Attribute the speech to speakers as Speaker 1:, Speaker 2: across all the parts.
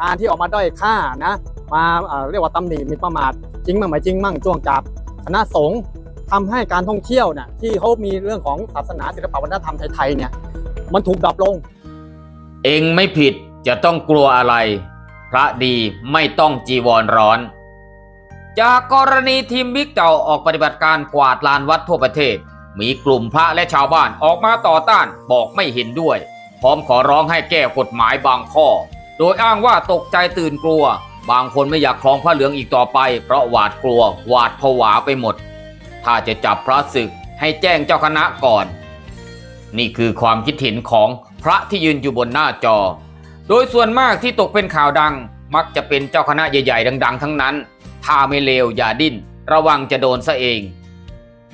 Speaker 1: การที่ออกมาด้อยค่านะมาเรียกว่าตำหนิมีประมาทจริงมั่งไม่จริงมั่งจ้วงจับคณะสงฆ์ทำให้การท่องเที่ยวเนี่ยที่เขามีเรื่องของศาสนาศิลปวัฒนธรรมไทยๆเนี่ยมันถูกดับลง
Speaker 2: เองไม่ผิดจะต้องกลัวอะไร พระดีไม่ต้องจีวรร้อน จากกรณีทีมบิ๊กเต่าออกปฏิบัติการกวาดลานวัดทั่วประเทศ มีกลุ่มพระและชาวบ้านออกมาต่อต้านบอกไม่เห็นด้วย พร้อมขอร้องให้แก้กฎหมายบางข้อ โดยอ้างว่าตกใจตื่นกลัว บางคนไม่อยากคลองพระเหลืองอีกต่อไป เพราะหวาดกลัว หวาดผวาไปหมด ถ้าจะจับพระศึกให้แจ้งเจ้าคณะก่อน นี่คือความคิดเห็นของพระที่ยืนอยู่บนหน้าจอ โดยส่วนมากที่ตกเป็นข่าวดัง มักจะเป็นเจ้าคณะใหญ่ๆ ดัง ๆ ทั้งนั้น ถ้าไม่เลวอย่าดิ้น ระวังจะโดนซะเอง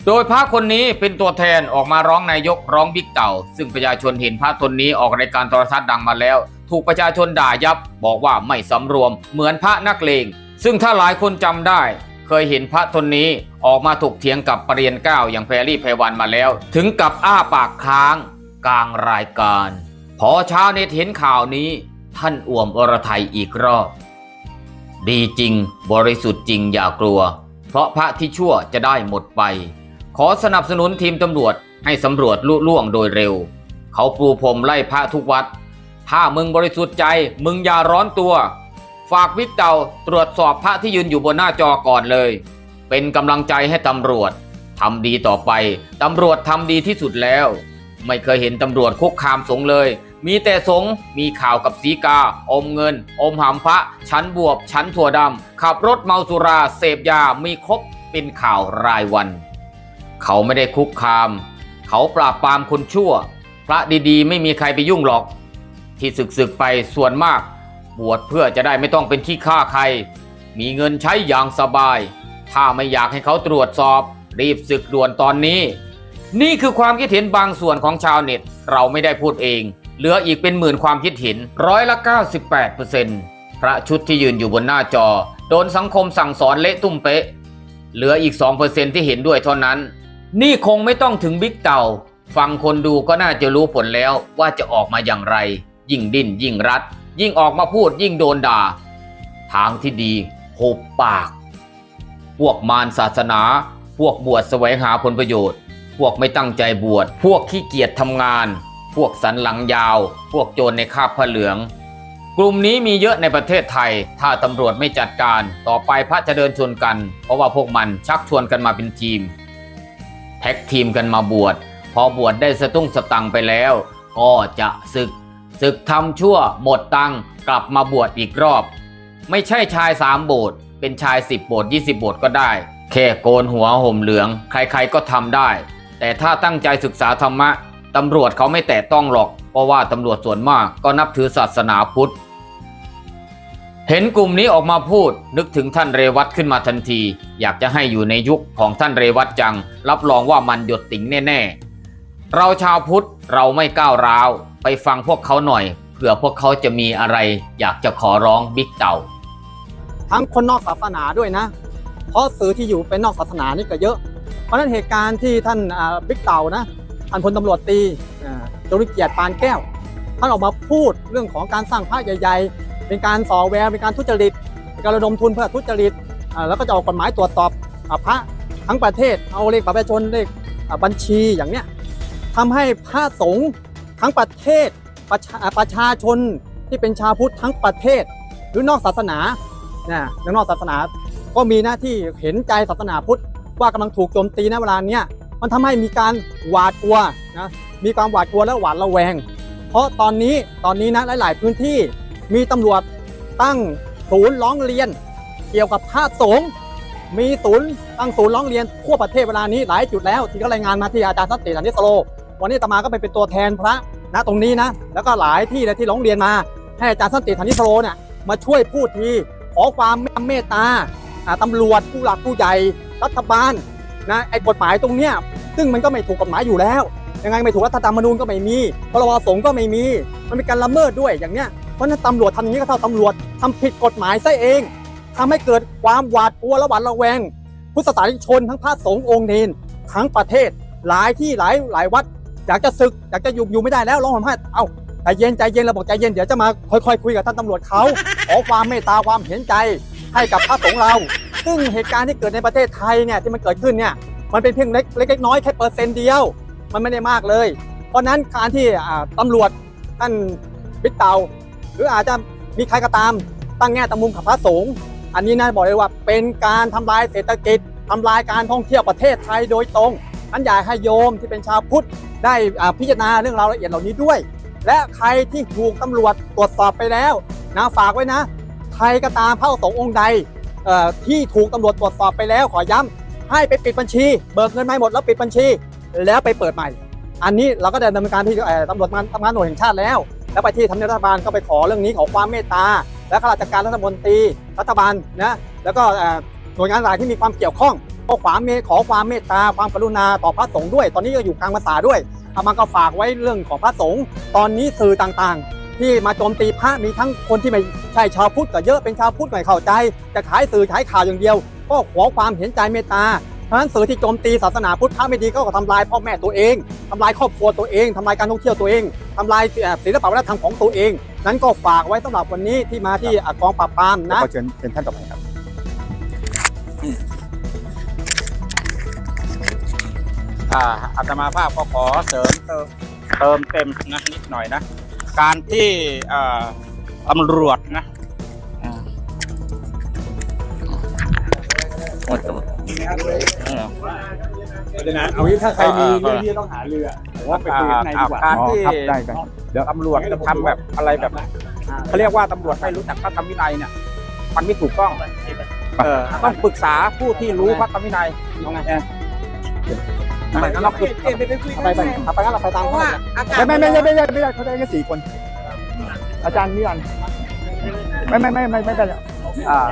Speaker 2: โดยพระคนนี้เป็นตัวแทนออกมาร้องนายกร้องบิ๊กเต่า ซึ่งประชาชนเห็นพระตนนี้ออกรายการโทรทัศน์ดังมาแล้ว ถูกประชาชนด่ายับ บอกว่าไม่สำรวมเหมือนพระนักเลง ซึ่งถ้าหลายคนจำได้ เคยเห็นพระตนนี้ออกมาถกเถียงกับปรริยนเก้าอย่างแพรรี่ไพวันมาแล้ว ถึงกับอ้าปากค้าง กลางรายการ พอชาวเน็ตเห็นข่าวนี้ ท่านอ่วมอรไทยอีกรอบ ดีจริง บริสุทธิ์จริงอย่ากลัว เพราะพระที่ชั่วจะได้หมดไป ขอสนับสนุนทีมตำรวจให้สำรวจลุล่วงโดยเร็ว เขาปูพรมไล่พระทุกวัด ถ้ามึงบริสุทธิ์ใจมึงอย่าร้อนตัว ฝากวิกเตาตรวจสอบพระที่ยืนอยู่บนหน้าจอก่อนเลย เป็นกำลังใจให้ตำรวจทำดีต่อไปตำรวจทำดีที่สุดแล้ว ไม่เคยเห็นตำรวจคุกคามสงเลย มีแต่สงมีข่าวกับสีกา อมเงิน อมหามพระ ชั้นบวบ ชั้นถั่วดำขับรถเมาสุรา เสพยามีครบเป็นข่าวรายวัน เขาไม่ได้คุกคาม เขาปราบปรามคนชั่ว พระดีๆ ไม่มีใครไปยุ่งหรอก ที่ศึกๆไปส่วนมาก บวชเพื่อจะได้ไม่ต้องเป็นขี้ข้าใคร มีเงินใช้อย่างสบาย ถ้าไม่อยากให้เขาตรวจสอบ รีบศึกด่วนตอนนี้ นี่คือความคิดเห็นบางส่วนของชาวเน็ต เราไม่ได้พูดเอง เหลืออีกเป็นหมื่นความคิดเห็นร้อยละ 98%พระชุดที่ยืนอยู่บนหน้าจอ โดนสังคมสั่งสอนเละตุ้มเป๊ะ เหลืออีก 2%ที่เห็นด้วยเท่านั้น นี่คงไม่ต้องถึงบิ๊กเต่าฟังคนดูก็น่าจะรู้ผลแล้วว่าจะออกมาอย่างไร ยิ่งดิ้นยิ่งรัด ยิ่งออกมาพูดยิ่งโดนด่า ทางที่ดีหุบปาก พวกมารศาสนา พวกบวชแสวงหาผลประโยชน์ พวกไม่ตั้งใจบวช พวกขี้เกียจทำงาน พวกสันหลังยาว พวกโจรในคาบผ้าเหลือง กลุ่มนี้มีเยอะในประเทศไทย ถ้าตำรวจไม่จัดการ ต่อไปพระจะเดินชนกัน เพราะว่าพวกมันชักชวนกันมาเป็นทีม แท็กทีมกันมาบวช พอบวชได้สตุ้งสตังไปแล้ว ก็จะศึก ศึกทำชั่วหมดตังกลับมาบวชอีกรอบ ไม่ใช่ชายสามโบสถ์เป็นชายสิบโบสถ์ยี่สิบโบสถ์ก็ได้ แค่โกนหัวห่มเหลือง ใครๆก็ทำได้ แต่ถ้าตั้งใจศึกษาธรรมะตำรวจเขาไม่แตะต้องหรอก เพราะว่าตำรวจส่วนมากก็นับถือศาสนาพุทธ เห็นกลุ่มนี้ออกมาพูด นึกถึงท่านเรวัตขึ้นมาทันที อยากจะให้อยู่ในยุคของท่านเรวัตจัง รับรองว่ามันหยดติ๋งแน่ ๆ เราชาวพุทธเราไม่ก้าวร้าว ไปฟังพวกเขาหน่อยเผื่อพวกเขาจะมีอะไร อยากจะขอร้องบิ๊กเต่า
Speaker 1: ทั้งคนนอกศาสนาด้วยนะ เพราะสื่อที่อยู่เป็นนอกศาสนานี่ก็เยอะ เพราะฉะนั้นเหตุการณ์ที่ท่านอ่าบิ๊กเต่านะท่านพลตำรวจตีอ่าจริเกียรติปานแก้ว ท่านออกมาพูดเรื่องของการสร้างพระใหญ่ ๆ เป็นการส่อแววเป็นการทุจริตเป็นการระดมทุนเพื่อทุจริตอ่าแล้วก็จะออกกฎหมายตรวจสอบอ่าพระทั้งประเทศเอาเลขบัตรประชาชนเลขอ่าบัญชีอย่างเนี้ยทำให้พระสงฆ์ ทั้งประเทศประชาประชาชนที่เป็นชาวพุทธทั้งประเทศ หรือนอกศาสนานะนอกศาสนาก็มีหน้าที่เห็นใจศาสนาพุทธว่ากำลังถูกโจมตีในเวลาเนี้ยมันทำให้มีการหวาดกลัวนะมีความหวาดกลัวและหวาดระแวง เพราะตอนนี้ตอนนี้นะหลาย ๆ พื้นที่มีตำรวจตั้งศูนย์ร้องเรียน เกี่ยวกับพระสงฆ์มีศูนย์ตั้งศูนย์ร้องเรียนทั่วประเทศเวลานี้หลายจุดแล้วที่ก็รายงานมาที่อาจารย์สันติสันติสโลวันนี้ตมาก็ไปเป็นตัวแทนพระ นะตรงนี้นะ แล้วก็หลายที่เลยที่ร้องเรียนมา ให้อาจารย์สันติสันติสโลเนี่ยมาช่วยพูดทีขอความเมตตาตำรวจผู้หลักผู้ใหญ่รัฐบาลนะไอ้กฎหมายตรงเนี้ยซึ่งมันก็ไม่ถูกกฎหมายอยู่แล้ว ยังไงไม่ถูกรัฐธรรมนูญก็ไม่มีพรบสงฆ์ก็ไม่มี มันเป็นการละเมิดด้วยอย่างเนี้ยเพราะนั้นตำรวจทำอย่างนี้ก็เท่าตำรวจทำผิดกฎหมายซะเองทำให้เกิดความหวาดกลัวและหวาดระแวง พุทธศาสนิกชนทั้งพระสงฆ์องค์เนนทั้งประเทศหลายที่หลายหลายวัด อยากจะศึกอยากจะอยู่อยู่ไม่ได้แล้วร้องห่มไห้เอ้าใจเย็นใจเย็นเราบอกใจเย็นเดี๋ยวจะมาค่อยๆคุยกับท่านตำรวจเขาขอความเมตตาความเห็นใจให้กับพระสงฆ์เรา ซึ่งเหตุการณ์ที่เกิดในประเทศไทยเนี่ยที่มันเกิดขึ้นเนี่ยมันเป็นเพียงเล็กเล็กน้อยแค่เปอร์เซ็นต์เดียว มันไม่ได้มากเลย เพราะนั้นการที่ตำรวจท่านบิ๊กเตาหรืออาจจะมีใครก็ตามตั้งแง่ตั้งมุมกับพระสงฆ์อันนี้นะบอกเลยว่าเป็นการทำลายเศรษฐกิจทำลายการท่องเที่ยวประเทศไทยโดยตรง นั้นอยากให้โยมที่เป็นชาวพุทธได้พิจารณาเรื่องราวละเอียดเหล่านี้ด้วย และใครที่ถูกตำรวจตรวจสอบไปแล้วนะฝากไว้นะใครก็ตามพระสงฆ์องค์ใดที่ถูกตำรวจตรวจสอบไปแล้วขอย้ำให้ไปปิดบัญชี เบิกเงินไมาให้หมดแล้วปิดบัญชี แล้วไปเปิดใหม่ อันนี้เราก็ได้ดำเนินการที่ตำรวจงานทำงานหน่วยแห่งชาติแล้ว แล้วไปที่ทำเนียบรัฐบาลก็ไปขอเรื่องนี้ขอความเมตตา และข้าราชการรัฐมนตรีรัฐบาลนะแล้วก็หน่วยงานหลายที่มีความเกี่ยวข้อง ก็ขวามเมขอความเมตตาความกรุณาต่อพระสงฆ์ด้วย ตอนนี้ก็อยู่กลางภาษาด้วยอามาก็ฝากไว้เรื่องของพระสงฆ์ตอนนี้สื่อต่างๆ ที่มาโจมตีพระมีทั้งคนที่ไม่ใช่ชาวพุทธก็เยอะเป็นชาวพุทธไม่เข้าใจ จะขายสื่อขายข่าวอย่างเดียว ก็ขอความเห็นใจเมตตาเพราะนั้นสื่อที่โจมตีศาสนาพุทธพระไม่ดีก็ทำลายพ่อแม่ตัวเองทำลายครอบครัวตัวเองทำลายการท่องเที่ยวตัวเองทำลายศิลปวัฒนธรรมของตัวเอง นั้นก็ฝากไว้สำหรับวันนี้ที่มาที่อะกองปราบปรามนะ
Speaker 3: ขอเชิญเชิญท่านต่อไปครับ
Speaker 4: อ่าอาตมาภาพก็ขอเสริมเติมเติมเต็มนะนิดหน่อยนะ การที่อ่าตำรวจนะอ่าโอ้ยเออ
Speaker 3: เอางี้ถ้าใครมี
Speaker 4: เรื่อง
Speaker 3: ที่ต้องหาเรือผมว่าไปคุย
Speaker 4: อ่า
Speaker 3: ข้างในดี
Speaker 4: อ่าก
Speaker 3: ว่า
Speaker 4: การที่
Speaker 3: ครับได้ครับ
Speaker 4: ตำรวจจะทำแบบอะไรแบบเขาเรียกว่าตำรวจไม่รู้จักพระธรรมวินัยเนี่ยมันไม่ถูกต้องเออต้องปรึกษาผู้ที่รู้พระธรรมวินัย เออ
Speaker 1: ไปงั้นเราไปไปไปไปงั้นเราไปตามเขาเลย
Speaker 3: ไม่ไม่ไม่ไม่ไม่ไม่ไม่ได้เขาได้แค่สี่คน อาจารย์นิรันดร์ไม่ไม่ไม่ไม่ไม่ได้อ่า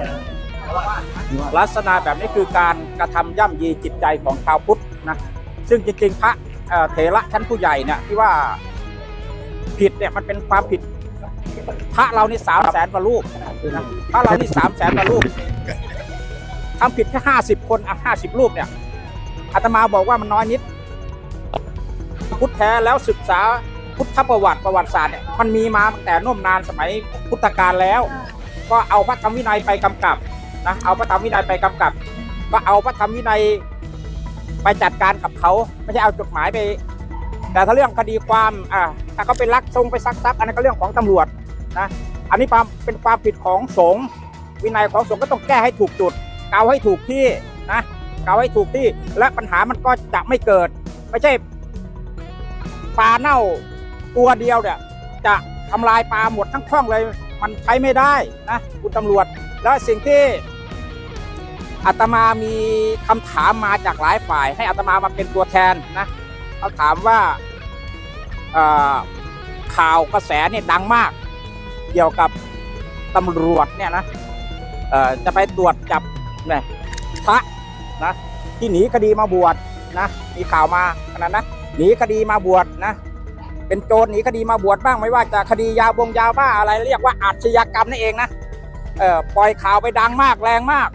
Speaker 4: ลักษณะแบบนี้คือการกระทำย่ำยีจิตใจของชาวพุทธนะซึ่งจริงๆพระเอ่อเถระชั้นผู้ใหญ่เนี่ยที่ว่าผิดเนี่ยมันเป็นความผิด พระเรานี่สามแสนกว่ารูปนะพระเรานี่สามแสนกว่ารูปทำผิดแค่ห้าสิบคนอะห้าสิบรูปเนี่ย อาตมาบอกว่ามันน้อยนิด พุทธแท้แล้วศึกษาพุทธประวัติประวัติศาสตร์เนี่ยมันมีมาตั้งแต่น่มนานสมัยพุทธกาลแล้ว ก็เอาพระธรรมวินัยไปกำกับนะเอาพระธรรมวินัยไปกำกับ ก็เอาพระธรรมวินัยไปจัดการกับเขาไม่ใช่เอาจดหมายไป แต่ถ้าเรื่องคดีความอ่าถ้าเขาไปลักทรงไปซักทรัพย์อันนั้นก็เรื่องของตำรวจนะอันนี้ความเป็นความผิดของสงฆ์วินัยของสงฆ์ก็ต้องแก้ให้ถูกจุด เกาให้ถูกที่นะ เกาให้ถูกที่ และปัญหามันก็จะไม่เกิด ไม่ใช่ปลาเน่าตัวเดียวเนี่ย จะทำลายปลาหมดทั้งคลองเลย มันใช้ไม่ได้นะคุณตำรวจ แล้วสิ่งที่อาตมามีคำถามมาจากหลายฝ่าย ให้อาตมามาเป็นตัวแทนนะเขาถามว่าข่าวกระแสเนี่ยดังมาก เกี่ยวกับตำรวจเนี่ยนะจะไปตรวจจับเนี่ยพระ นะที่หนีคดีมาบวชนะมีข่าวมาขนาดนะหนีคดีมาบวชนะ เป็นโจรหนีคดีมาบวชบ้างไม่ว่าจะคดียาบงยาบ้าอะไรเรียกว่าอาชญากรรมนั่นเองนะเออปล่อยข่าวไปดังมากแรงมาก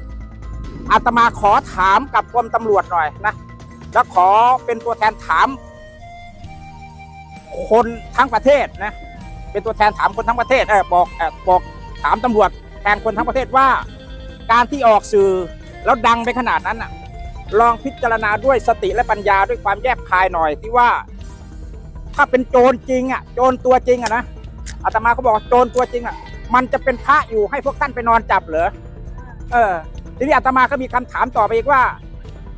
Speaker 4: อาตมาขอถามกับกรมตำรวจหน่อยนะแล้วขอเป็นตัวแทนถาม คนทั้งประเทศนะเป็นตัวแทนถามคนทั้งประเทศเออบอกเออบอกถามตำรวจแทนคนทั้งประเทศว่า การที่ออกสื่อแล้วดังไปขนาดนั้นน่ะ ลองพิจารณาด้วยสติและปัญญาด้วยความแยบคายหน่อยที่ว่า ถ้าเป็นโจรจริงอะ โจรตัวจริงอะนะอาตมาเขาบอกว่าโจรตัวจริงอะ มันจะเป็นพระอยู่ให้พวกท่านไปนอนจับเหรอเออ ทีนี้อาตมาก็มีคำถามต่อไปอีกว่า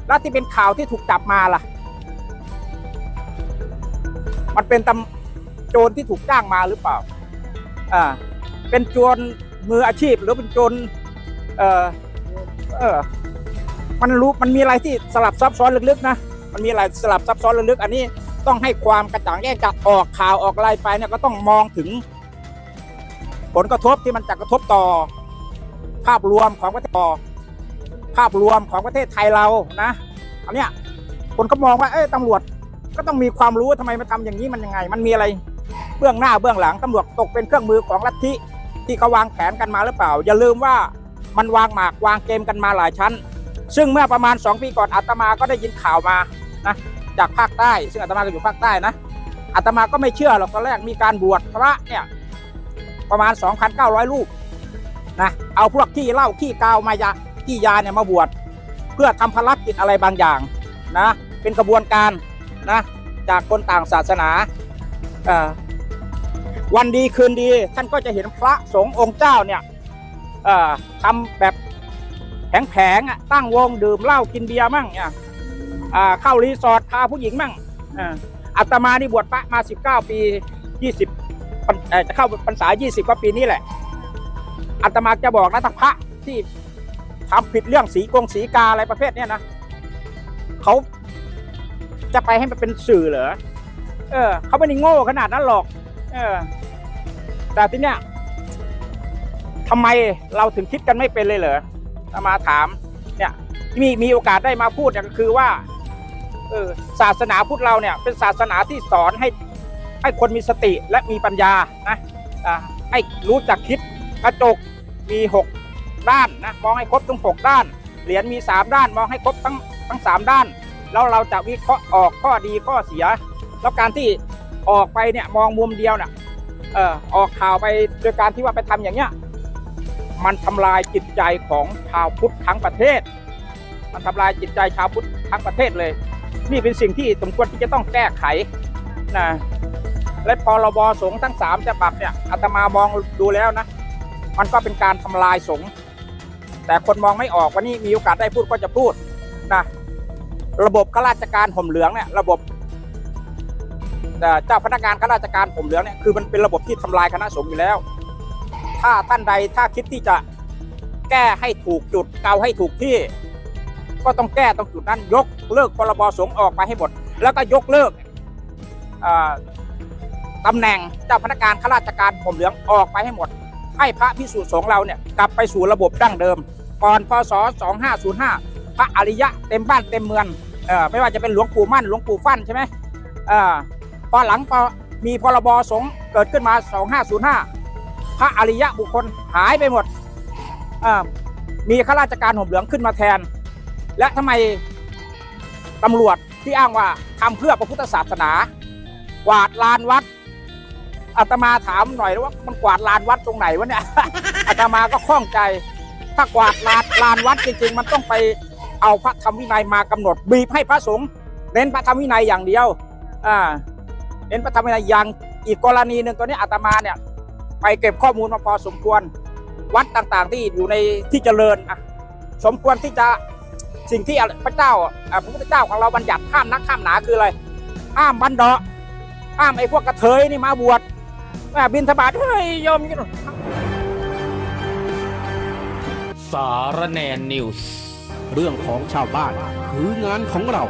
Speaker 4: แล้วที่เป็นข่าวที่ถูกจับมาล่ะ มันเป็นตำโจรที่ถูกจ้างมาหรือเปล่า อ่า เป็นโจรมืออาชีพหรือเป็นโจรเออเออ มันรู้มันมีอะไรที่สลับซับซ้อนลึกๆนะมันมีอะไรสลับซับซ้อนลึกๆอันนี้ต้องให้ความกระจ่างแจ้งจากออกข่าวออกอะไรไปเนี่ยก็ต้องมองถึง ผลกระทบที่มันจะกระทบต่อ ภาพรวมของประเทศภาพรวมของประเทศไทยเรานะอันเนี้ยคนก็มองว่าเอ้ยตำรวจก็ต้องมีความรู้ทำไมมาทำอย่างนี้มันยังไง มันมีอะไรเบื้องหน้าเบื้องหลังตำรวจตกเป็นเครื่องมือของลัทธิที่เขาวางแผนกันมาหรือเปล่า อย่าลืมว่ามันวางหมากวางเกมกันมาหลายชั้น ซึ่งเมื่อประมาณ 2 ปีก่อนอาตมาก็ได้ยินข่าวมานะจากภาคใต้ ซึ่งอาตมาก็อยู่ภาคใต้นะอาตมาก็ไม่เชื่อหรอกตอนแรกมีการบวชพระเนี่ยประมาณ 2,900 รูปนะเอาพวกขี้เหล้าขี้กาวมายาขี้ยาเนี่ยมาบวชเพื่อทำภารกิจอะไรบางอย่างนะเป็นกระบวนการนะจากคนต่างศาสนาวันดีคืนดีท่านก็จะเห็นพระสงฆ์องค์เจ้าเนี่ยทำแบบ แผงๆอะตั้งวงดื่มเหล้ากินเบียร์มั่งเนี่ยอ่าเข้ารีสอร์ทพาผู้หญิงมั่งอ่าอาตมานี่บวชพระมา 19 ปี 20พรรเออจะเข้าพรรษา 20 กว่าปีนี้แหละอาตมาจะบอกนะถ้าพระที่ทำผิดเรื่องสีกงสีกาอะไรประเภทเนี้ยนะเขาจะไปให้มันเป็นสื่อเหรอ เออเขาไม่ได้โง่ขนาดนั้นหรอก เออ แต่ทีเนี้ยทำไมเราถึงคิดกันไม่เป็นเลยเหรอ อามาถามเนี่ยมีมีโอกาสได้มาพูดเนี่ยก็คือว่าเออศาสนาพุทธเราเนี่ยเป็นศาสนาที่สอนให้ให้คนมีสติและมีปัญญานะอ่าให้รู้จักคิดกระจกมีหกด้านนะมองให้ครบทั้งหกด้าน เหรียญมีสามด้านมองให้ครบทั้งทั้งสามด้าน แล้วเราจะวิเคราะห์ออกข้อดีข้อเสีย แล้วการที่ออกไปเนี่ยมองมุมเดียวเนี่ยเออออกข่าวไปโดยการที่ว่าไปทำอย่างเงี้ย มันทำลายจิตใจของชาวพุทธทั้งประเทศ มันทำลายจิตใจชาวพุทธทั้งประเทศเลย นี่เป็นสิ่งที่สมควรที่จะต้องแก้ไขนะและพรบสงฆ์ทั้งสามฉบับเนี่ยอาตมามองดูแล้วนะ มันก็เป็นการทำลายสงฆ์แต่คนมองไม่ออกวันนี้มีโอกาสได้พูดก็จะพูดนะระบบข้าราชการห่มเหลืองเนี่ยระบบเอ่เจ้าพนักงานข้าราชการห่มเหลืองเนี่ยคือมันเป็นระบบที่ทำลายคณะสงฆ์อยู่แล้ว ถ้าท่านใดถ้าคิดที่จะแก้ให้ถูกจุดเกาให้ถูกที่ ก็ต้องแก้ตรงจุดนั้นยกเลิกพรบสงฆ์ออกไปให้หมด แล้วก็ยกเลิกเอ่อตำแหน่งเจ้าพนักงานข้าราชการผมเหลืองออกไปให้หมด ให้พระพิสุสงฆ์เราเนี่ยกลับไปสู่ระบบดั้งเดิม ก่อนพศ 2505 พระอริยะเต็มบ้านเต็มเมืองอไม่ว่าจะเป็นหลวงปู่มั่นหลวงปู่ฟั่นใช่ไหมอพอหลังพอมีพรบสงฆ์เกิดขึ้นมา 2505 พระอริยะบุคคลหายไปหมด มีข้าราชการห่มเหลืองขึ้นมาแทน และทำไมตำรวจที่อ้างว่าทำเพื่อพระพุทธศาสนา กวาดลานวัดอาตมาถามหน่อยว่ามันกวาดลานวัดตรงไหนวะเนี่ยอาตมาก็ข้องใจ ถ้ากวาดลานลานวัดจริงๆ มันต้องไปเอาพระธรรมวินัยมากำหนด บีบให้พระสงฆ์เน้นพระธรรมวินัยอย่างเดียวอ่าเน้นพระธรรมวินัยอย่างอีกกรณีหนึ่งตัวนี้อาตมาเนี่ย ไปเก็บข้อมูลมาพอสมควร วัดต่างๆที่อยู่ในที่เจริญอะสมควรที่จะสิ่งที่พระเจ้าอะพระพุทธเจ้าของเราบัญญัติห้ามนักห้ามหนาคืออะไรห้ามบันเดาะห้ามไอ้พวกกระเทยนี่มาบวชอะบินทบาทเฮ้ยโยมนี่
Speaker 5: สารแนนิวส์เรื่องของชาวบ้านคืองานของเรา